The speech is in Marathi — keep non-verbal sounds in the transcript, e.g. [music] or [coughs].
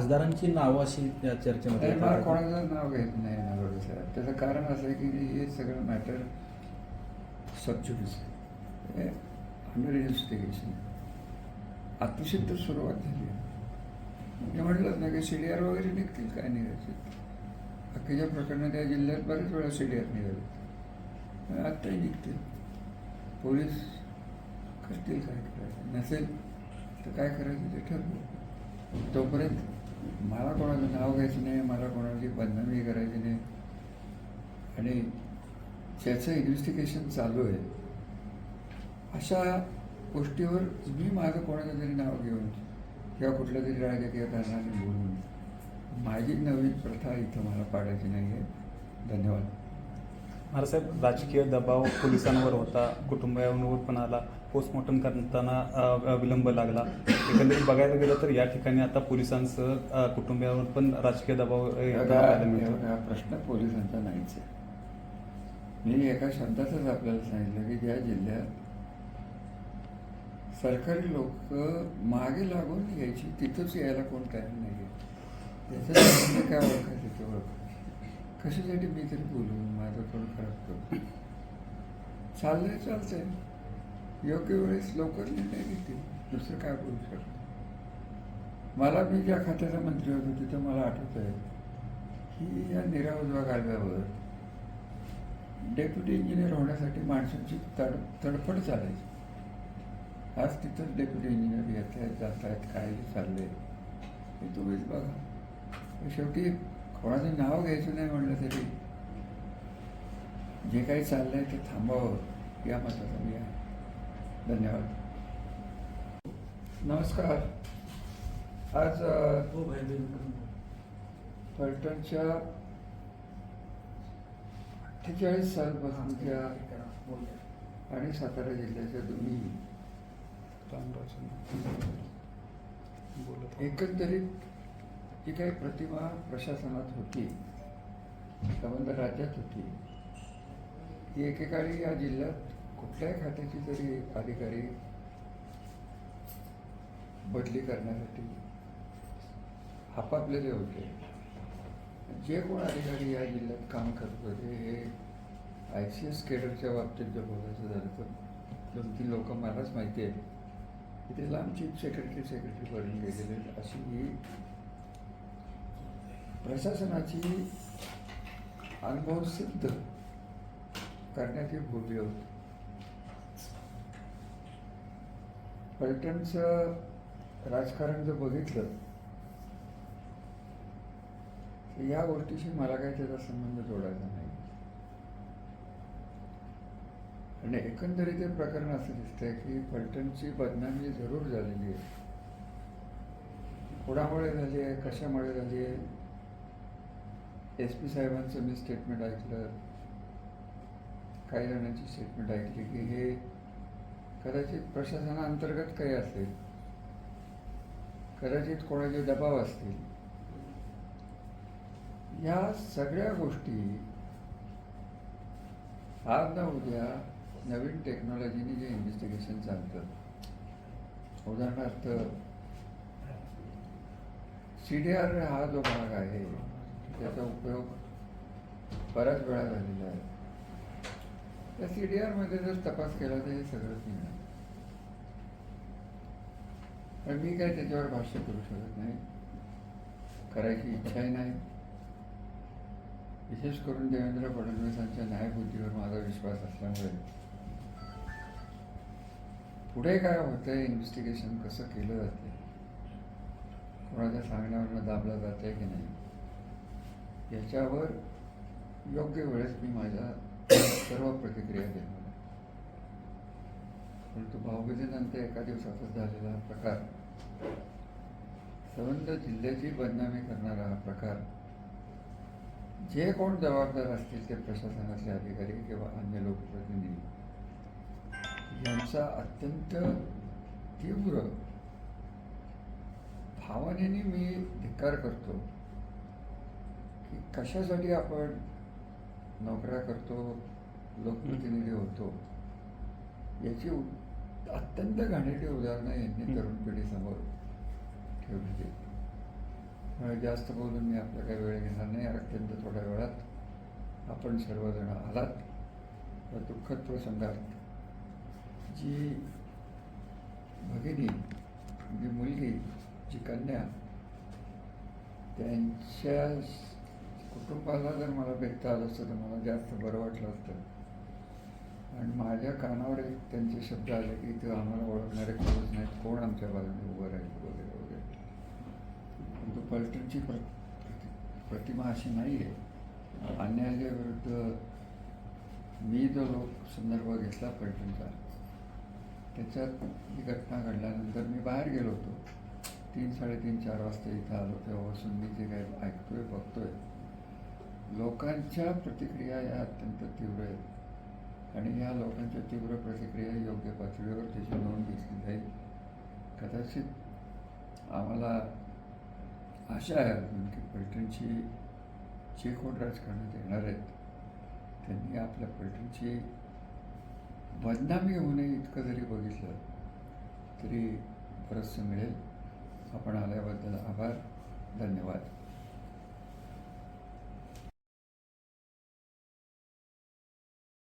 खासदारांची नावं अशी त्या चर्चेमध्ये मला. कोणाचं नाव घेत नाही नगरडे साहेब. त्याचं कारण असं आहे की हे सगळं मॅटर सबज्युडिस आहे अंडर इन्व्हेस्टिगेशन आत्मसिद्ध सुरुवात झाली आहे. मी म्हटलंच ना की सी डी आर वगैरे निघतील काय निघायचे बाकीच्या प्रकरणात त्या जिल्ह्यात बरेच वेळा सी डी आर निघाले आत्ताही निघतील. पोलीस करतील काय करायचं? नसेल तर काय करायचं ते ठरवू. तोपर्यंत मला कोणाचं नाव घ्यायचं नाही मला कोणाची बदनामी करायची नाही. आणि ज्याचं इन्व्हेस्टिगेशन चालू आहे अशा गोष्टीवर मी माझं कोणाचं तरी नाव घेऊन किंवा कुठल्या तरी राजकीय कारणाने बोलून माझी नवीन प्रथा इथं मला पाडायची नाही आहे. धन्यवाद. महाराजसाहेब राजकीय दबाव पोलिसांवर होता कुटुंबियांवर पण आला पोस्टमॉर्टम करताना विलंब लागला. एकंदरीत बघायला गेलं तर या ठिकाणी आता पोलिसांसह अ, कुटुंबियांवर पण राजकीय दबाव प्रश्न पोलिसांचा नाहीच आहे. मी एका शब्दातच आपल्याला सांगितलं की ज्या जिल्ह्यात सरकारी लोक मागे लागून यायची तिथंच यायला कोण तयार नाही त्याचं मी काय ओळखायचं ते ओळखायचं कशासाठी मी तरी बोलू? माझं थोडं खराब करू. चाललंय चालतंय. योग्य वेळेस लवकर निर्णय घेतील दुसरं काय बोलू शकतो? मला मी ज्या खात्याचा मंत्री होतो तिथं मला आठवत आहे की या निराउजवा कालव्यावर डेप्युटी इंजिनियर होण्यासाठी माणसांची तड तडफड चालायची. आज तिथंच डेप्युटी इंजिनियर येत आहेत जात आहेत काय चाललंय हे तुम्हीच बघा. शेवटी कोणाचं नाव घ्यायचं नाही म्हणलं तरी जे काही चाललंय ते थांबावं या मताचा मी आहे. धन्यवाद. नमस्कार. आज हो. फलटणच्या अठ्ठेचाळीस सालपासूनच्या आणि सातारा जिल्ह्याच्या दोन्ही एकंदरीत जी काही प्रतिमा प्रशासनात होती. संबंध राज्यात होती. ती एकेकाळी या जिल्ह्यात कुठल्याही खात्याची जरी अधिकारी बदली करण्यासाठी हापापलेले होते. जे कोण अधिकारी या जिल्ह्यात काम करत होते हे आय सी एस केडरच्या बाबतीत जर बोलायचं झालं तर दोन तीन लोक मलाच माहिती आहे की ते लांब चीफ सेक्रेटरी सेक्रेटरी बनून गेलेले आहेत. अशी ही प्रशासनाची अनुभव सिद्ध करण्याची भूमी होती. फलटणचं राजकारण जर बघितलं तर या गोष्टीशी मला काही त्याचा संबंध जोडायचा नाही. आणि एकंदरीत हे प्रकरण असं दिसतंय की पलटणची बदनामी जरूर झालेली आहे. कोणामुळे झाली आहे? कशामुळे झाली आहे? एस पी साहेबांचं मी स्टेटमेंट ऐकलं. काही जणांची स्टेटमेंट ऐकली की हे कदाचित प्रशासनाअंतर्गत काही असेल. कदाचित कोणाचे दबाव असतील. या सगळ्या गोष्टी आज ना उद्या नवीन टेक्नॉलॉजीने जे इन्व्हेस्टिगेशन चालतं. उदाहरणार्थ सी डी आर हा जो भाग आहे त्याचा उपयोग बऱ्याच वेळा झालेला आहे त्या सी डी आरमध्ये जर तपास केला तर हे सगळंच मिळणार पण मी काय त्याच्यावर भाष्य करू शकत नाही. करायची इच्छाही नाही. विशेष करून देवेंद्र फडणवीसांच्या न्यायबुद्धीवर माझा विश्वास असल्यामुळे. पुढे काय होतंय इन्व्हेस्टिगेशन कसं केलं जाते कोणाच्या सांगण्यावरनं दाबलं जाते की नाही? याच्यावर योग्य वेळेस मी माझ्या [coughs] सर्व प्रतिक्रिया देणार परंतु भाऊबीजेनंतर एका दिवसातच झालेला हा प्रकार संबंध जिल्ह्याची बदनामी करणारा हा प्रकार जे कोण जबाबदार असतील ते प्रशासनातले अधिकारी किंवा अन्य लोकप्रतिनिधी यांचा अत्यंत तीव्र भावनेने मी धिक्कार करतो. की कशासाठी आपण नोकऱ्या करतो लोकप्रतिनिधी होतो? याची अत्यंत घाणेरडी उदाहरणं यांनी तरुण पिढीसमोर ठेवली त्यामुळे जास्त बोलून मी आपल्या काही वेळ घेणार नाही अत्यंत थोड्या वेळात आपण सर्वजण आलात. या दुःखद प्रसंगात जी भगिनी जी मुलगी जी कन्या त्यांच्या कुटुंबाला जर मला भेटता आलं असतं तर मला जास्त बरं वाटलं असतं. आणि माझ्या कानावर एक त्यांचे शब्द आले की ते आम्हाला ओळखणारे कोणच नाहीत. कोण आमच्या बाजूने उभं राहील वगैरे वगैरे. परंतु पलटणची प्र प्रतिमा अशी नाही आहे अन्यायाच्या विरुद्ध मी जो लोक संदर्भ घेतला पलटणचा त्याच्यात ही घटना घडल्यानंतर मी बाहेर गेलो होतो. तीन साडेतीन चार वाजता इथं आलो तेव्हा मी जे काही ऐकतोय बघतोय लोकांच्या प्रतिक्रिया या अत्यंत तीव्र आहेत. आणि या लोकांच्या तीव्र प्रतिक्रिया योग्य पातळीवर त्याची नोंद घेतली जाईल. कदाचित आम्हाला आशा आहे अजून की पलटणची जे कोण राजकारणात येणार आहेत त्यांनी आपल्या पलटणची बदनामी होऊ नये इतकं जरी बघितलं तरी बरंचसं मिळेल. आपण आल्याबद्दल आभार. धन्यवाद.